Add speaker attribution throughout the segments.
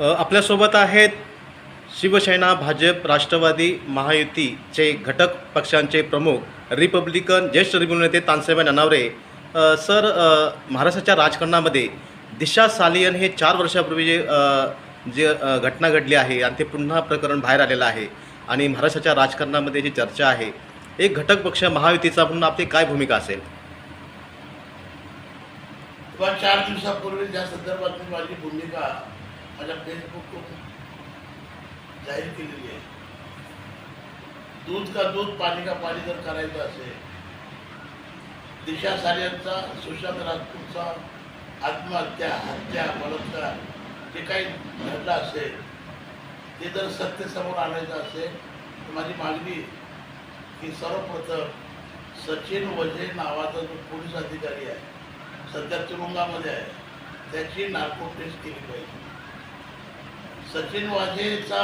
Speaker 1: आपल्यासोबत आहेत शिवसेना भाजप राष्ट्रवादी महायुतीचे घटक पक्षांचे प्रमुख रिपब्लिकन ज्येष्ठ रिपब्लिकन नेते तानसेबाई ननावरे. सर महाराष्ट्राच्या राजकारणामध्ये दिशा सालियन हे चार वर्षापूर्वी जे जे घटना घडली आहे आणि ते पुन्हा प्रकरण बाहेर आलेलं आहे आणि महाराष्ट्राच्या राजकारणामध्ये जी चर्चा आहे एक घटक पक्ष महायुतीचा म्हणून आपली काय भूमिका असेल?
Speaker 2: किंवा चार दिवसापूर्वी त्या संदर्भातली माझी भूमिका माझ्या फेसबुकवर जाहीर केलेली आहे. दूध का दूध पाणी का पाणी जर करायचं असेल दिशा साऱ्यांचा सुशांत राजपूतचा आत्महत्या हत्या बलात्कार जे काही घडलं असेल ते जर सत्य समोर आणायचं असेल तर माझी मागणी की सर्वप्रथम सचिन वझे नावाचा जो पोलीस अधिकारी आहे सध्या तुरुंगामध्ये आहे त्याची नार्को टेस्ट केली पाहिजे. सचिन वाझेचा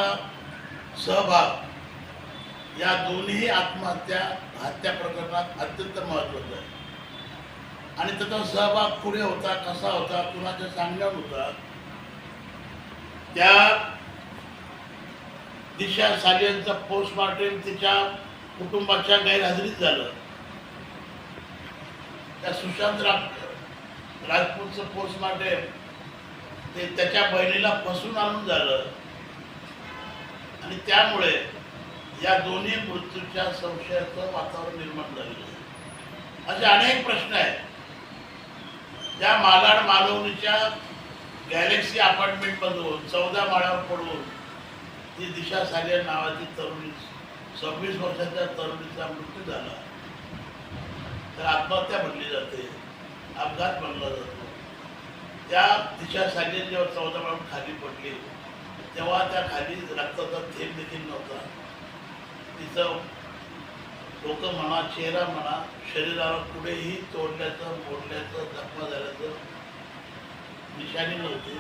Speaker 2: सहभाग या दोन्ही आत्महत्या हत्या प्रकरणात अत्यंत महत्त्वाचा आहे. आणि त्याचा सहभाग पुढे होता कसा होता कुणाच्या सांगण्यात होता त्या दिशा सालियनचा पोस्टमार्टम तिच्या कुटुंबाच्या गैरहजेरीत झालं. त्या सुशांत राजपूतचं पोस्टमार्टम ते त्याच्या बहिणीला फसून आणून झालं. आणि त्यामुळे या दोन्ही मृत्यूच्या संशयाचं वातावरण निर्माण झालेलं आहे. असे अनेक प्रश्न आहेत. त्या मालाड मालवणीच्या गॅलेक्सी अपार्टमेंटमधून चौदा माळ्यावर पडून ती दिशा सागर नावाची तरुणी सव्वीस वर्षाच्या तरुणीचा मृत्यू झाला. तर आत्महत्या म्हणली जाते. अपघात म्हणला जातो. त्या दिशा सालियन जेव्हा चौदा माळून खाली पडली तेव्हा त्या खाली रक्ताचा थेंब देखील नव्हता. तिचं डोकं म्हणा चेहरा म्हणा शरीरावर कुठेही तोडल्याचं मोडल्याचं जखमा झाल्याचं निशाणी नव्हती.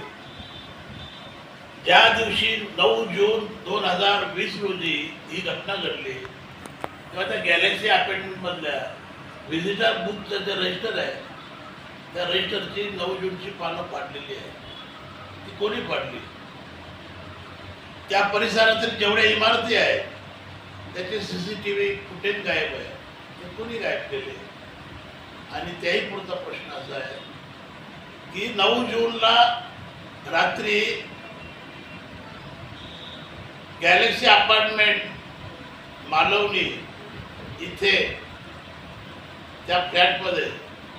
Speaker 2: ज्या दिवशी नऊ जून दोन हजार वीस रोजी ही घटना घडली तेव्हा त्या गॅलेक्सी अपार्टमेंटमधल्या व्हिजिटर बुकचं जे रजिस्टर आहे त्या रजिस्टरची नऊ जूनची पानं पाडलेली आहे ती कोणी पाडली त्या परिसरातील जेवढ्या इमारती आहेत त्याचे C C T V footage गायब आहे. ते कोणी गायब केले? आणि त्याही पुढचा प्रश्न असा आहे की नऊ जूनला रात्री गॅलेक्सी अपार्टमेंट मालवणी इथे त्या फ्लॅटमध्ये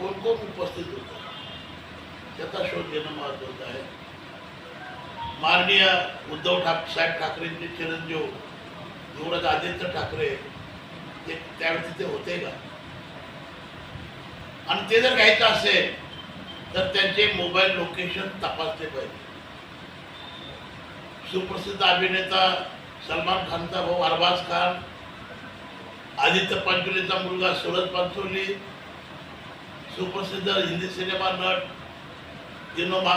Speaker 2: कोण कोण उपस्थित होतं? त्याचा शोध घेणं महत्वाचं आहे. माननीय उद्धव ठाक साहेब ठाकरेंचे चिरंजीव युवराज आदित्य ठाकरे ते त्यावेळी तिथे होते का? आणि ते जर घ्यायचं असेल तर त्यांचे मोबाईल लोकेशन तपासले पाहिजे. सुप्रसिद्ध अभिनेता सलमान खानचा भाऊ अरबाज खान आदित्य पंचोलीचा मुलगा सूरज पंचोली सुप्रसिद्ध हिंदी सिनेमा नट दिनोमा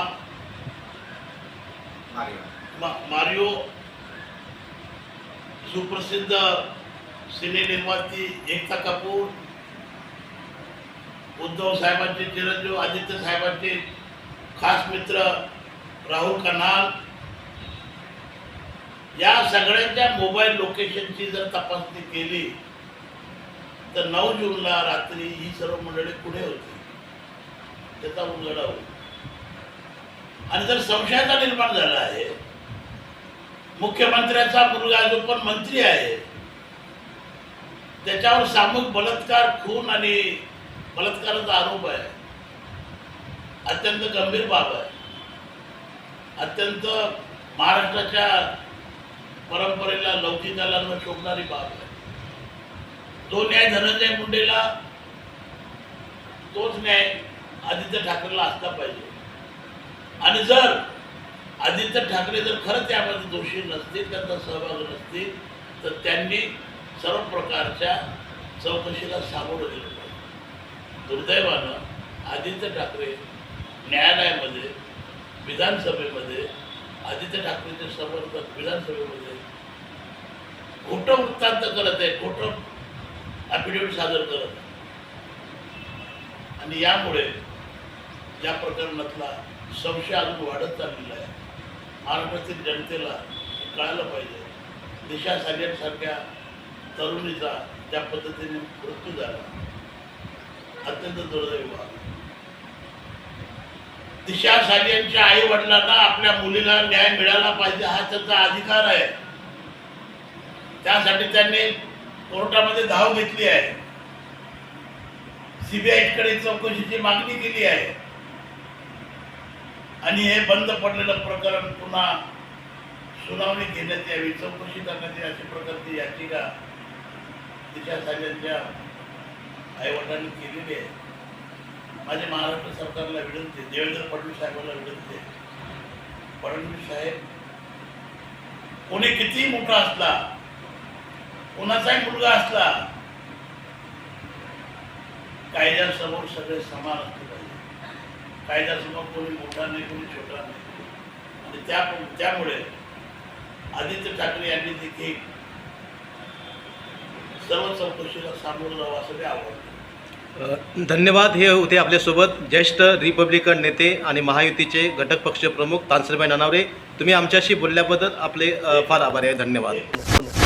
Speaker 2: मा- मारिओ सुप्रसिद्ध सिने निर्माती एकता कपूर उद्धव साहेबांचे चिरंजीव आदित्य साहेबांचे खास मित्र राहुल कनाल. या सगळ्यांच्या मोबाईल लोकेशनची जर तपासणी केली तर नऊ जूनला रात्री ही सर्व मंडळी पुढे होती. त्याचा उलगडा होईल आणि जर संशयाचा निर्माण झाला आहे मुख्यमंत्र्याचा मुलगा जो पण मंत्री आहे त्याच्यावर सामूहिक बलात्कार खून आणि बलात्काराचा आरोप आहे. अत्यंत गंभीर बाब आहे. अत्यंत महाराष्ट्राच्या परंपरेला लौकिकाला न शोभणारी बाब आहे. तो न्याय धनंजय मुंडेला तोच न्याय आदित्य ठाकरेला असला पाहिजे. आणि जर आदित्य ठाकरे जर खरंच यामध्ये दोषी नसतील त्यांचा सहभाग नसतील तर त्यांनी सर्व प्रकारच्या चौकशीला सामोरं गेलं पाहिजे. दुर्दैवानं आदित्य ठाकरे न्यायालयामध्ये विधानसभेमध्ये आदित्य ठाकरेचे समर्थक विधानसभेमध्ये खोटं वृत्तांत करत आहे खोटं ॲफिडेव्हिट सादर करत आणि यामुळे या प्रकरणातला संशय अजून वाढत चाललेला आहे. महाराष्ट्रातील जनतेला कळायला पाहिजे. दिशा सारख्या तरुणीचा त्या पद्धतीने मृत्यू झाला अत्यंत दुर्दैव दिशा सालियांच्या आई वडिलांना आपल्या मुलीला न्याय मिळाला पाहिजे हा त्यांचा अधिकार आहे. त्यासाठी त्यांनी कोर्टामध्ये धाव घेतली आहे. सीबीआयकडे चौकशीची मागणी केली आहे. आणि हे बंद पडलेलं प्रकरण पुन्हा सुनावणी घेण्यात यावी चौकशी करण्यात यावी अशी प्रकारची याचिका दिशा साहेबांच्या आईवडिलांनी केलेली आहे. माझे महाराष्ट्र सरकारला विनंती आहे, देवेंद्र फडणवीस साहेबांना विनंती आहे. फडणवीस साहेब कोणी कितीही मोठा असला कोणाचाही मुलगा असला कायद्यासमोर सगळे समान असले पाहिजे. कायद्यासमोर कोणी मोठा नाही कोणी छोटा नाही. आणि त्या त्यामुळे आदित्य ठाकरे यांनी देखील सर्व चौकशीला सामोरं जावं असं आवडतं
Speaker 1: धन्यवाद. हे होते आपल्यासोबत ज्येष्ठ रिपब्लिकन नेते आणि महायुतीचे घटक पक्ष प्रमुख तानसरबाई नानावरे. तुम्ही आमच्याशी बोलल्याबद्दल आपले फार आभारी आहे. धन्यवाद.